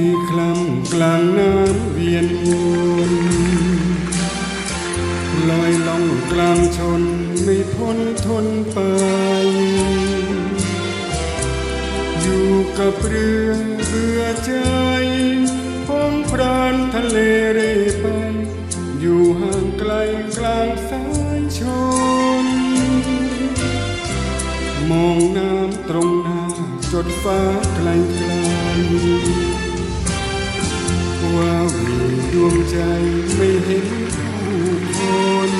ที่คลำกลางน้ำเวียนวนลอยล่องกลางชนไม่พ้นทนไป อยู่กับเรือเบื่อใจพงพรานทะเลเร่ไป อยู่ห่างไกลกลางสายชน มองน้ำตรงหน้าจดฟ้าไกลไกล วีดวงใจไม่เห็นผู้คน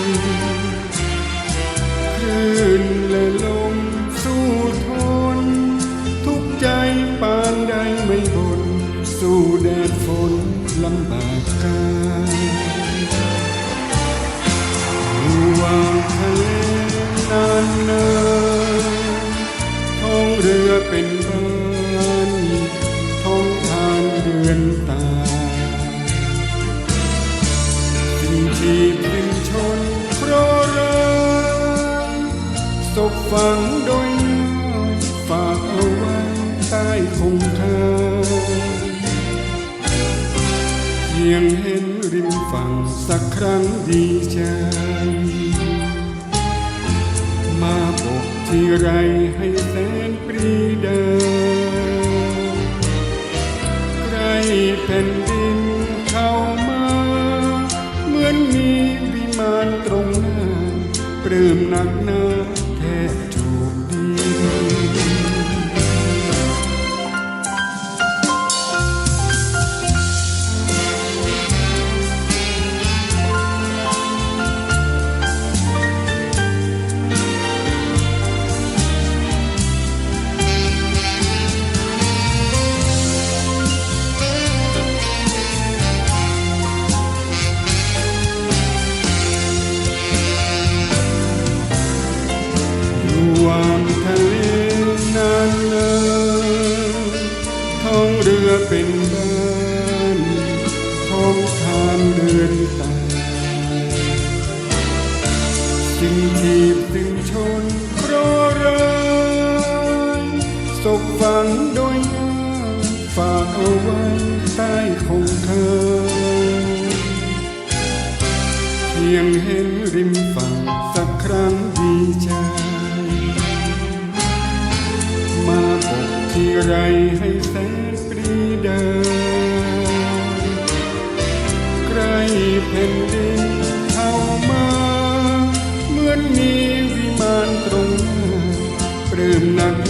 คลื่นและลมสู้ทน ทุกใจปานใดไม่บน สู้แดดฝนลำบากกายอยู่วางทะเลนานนานท้องเรือเป็นบ้านท้องทานเดือนตา ที่พิมชนเพราะรักศพฝังโดยน้ำฝากเอาไว้ใต้คงคาเพียงเห็นริมฝั่งสักครั้งดีใจ มาบอกที่ไรให้แสนปรีดาใครแผ่นด อนมีวิมานตรงหน้าปลื้มหนักหนาแท้านเดือนตาสิ่งที่ถึงชนเพราะรักศพฝังโดยน้ำฝากเอาไว้ใต้คงคาเพียงเห็นริมฝั่งสักครั้งดีใจ มาปกที่ไรให้แส เ